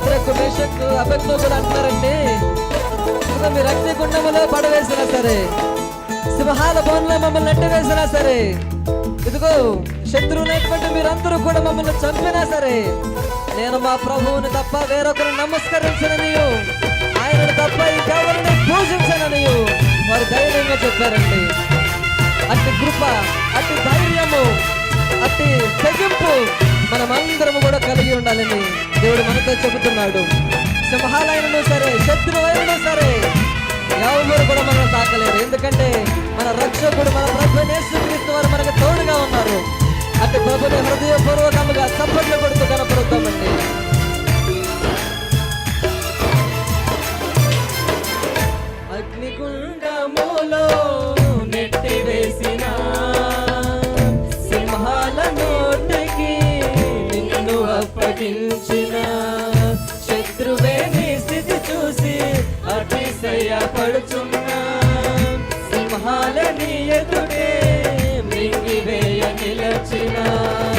దానియలు శత్రకు మేషకు అభిజ్ఞకులు అంటారండి ఇదిగో మీరు అగ్ని గుండములో పడవేసినా సరే సింహాల బోన్లో మమ్మల్ని నెట్టవేసినా సరే ఇదిగో శత్రువునైనటువంటి మీరందరూ కూడా మమ్మల్ని చంపినా సరే నేను మా ప్రభువుని తప్ప వేరొకరు నమస్కరించననియు ఆయనను తప్ప ఇంకెవరిని పూజించననియు వారు ధైర్యంగా చెప్పారండి. అట్టి కృప అట్టి ధైర్యము అట్టి తెగింపు మనమందరము కూడా కలిగి ఉండాలని దేవుడు మనతో చెబుతున్నాడు. సింహాలైనను సరే శత్రువైనా సరే. ఎవరు కూడా మనం తాకలేరు ఎందుకంటే మన రక్షకుడు మన Oh.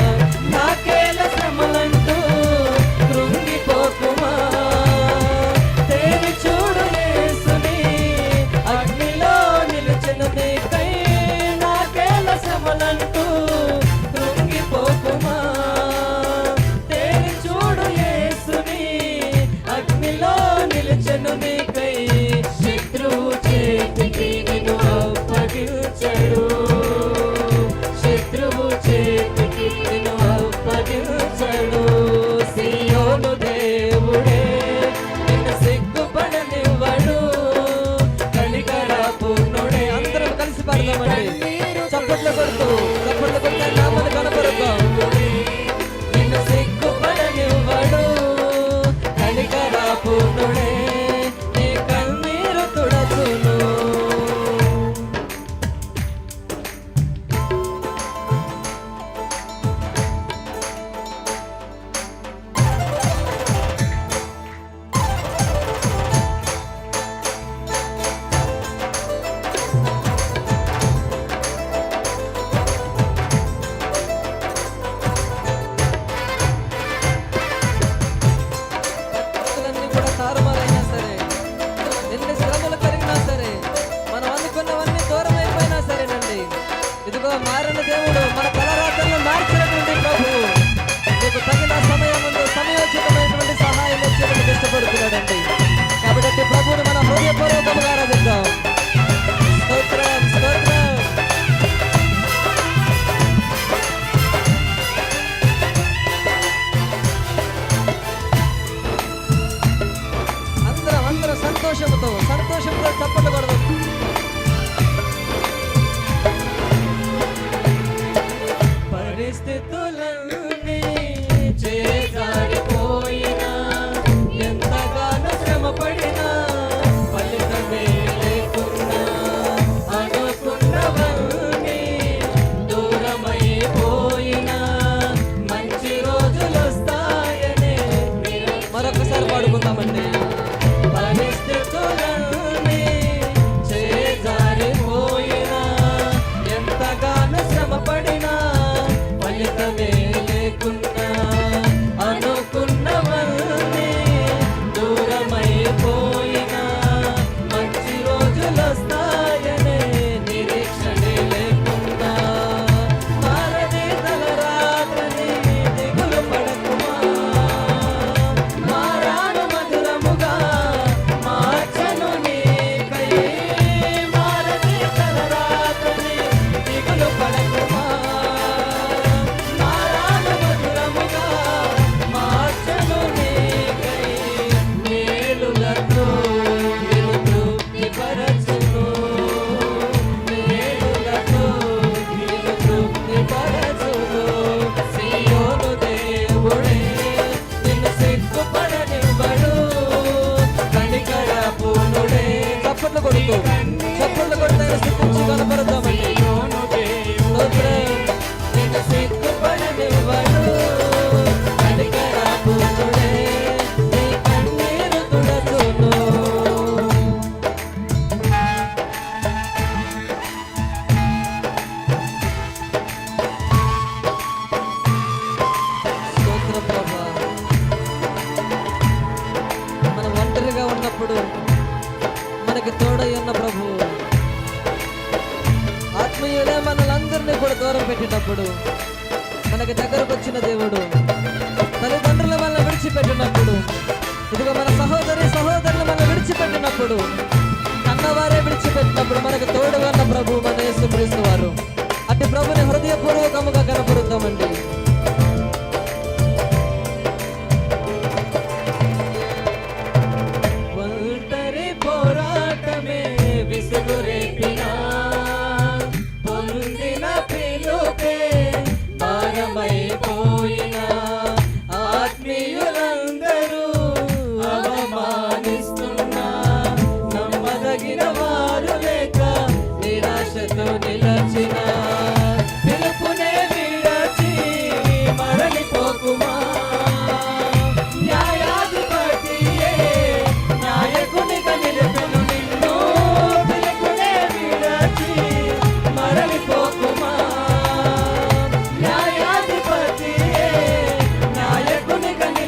చేసిన ప్రభు. ఆత్మీయులే మనలందరినీ కూడా దూరం పెట్టినప్పుడు మనకి దగ్గరకు వచ్చిన దేవుడు తల్లిదండ్రుల వల్ల విడిచిపెట్టినప్పుడు ఇదిగో మన సహోదరి సహోదరులు మనం విడిచిపెట్టినప్పుడు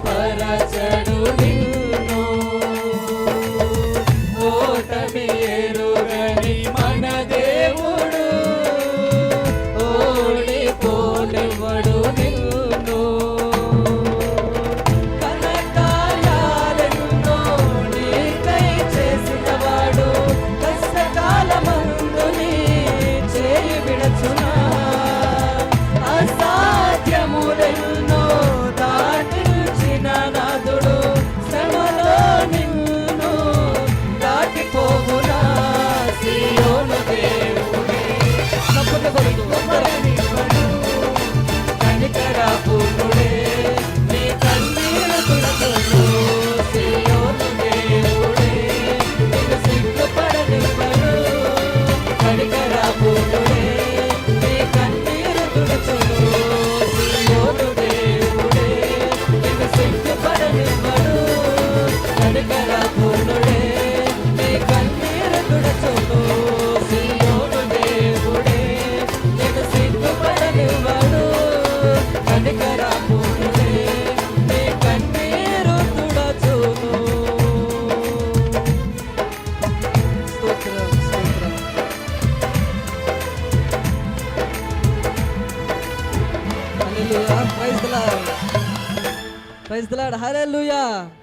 అవమానపరచడు Hallelujah.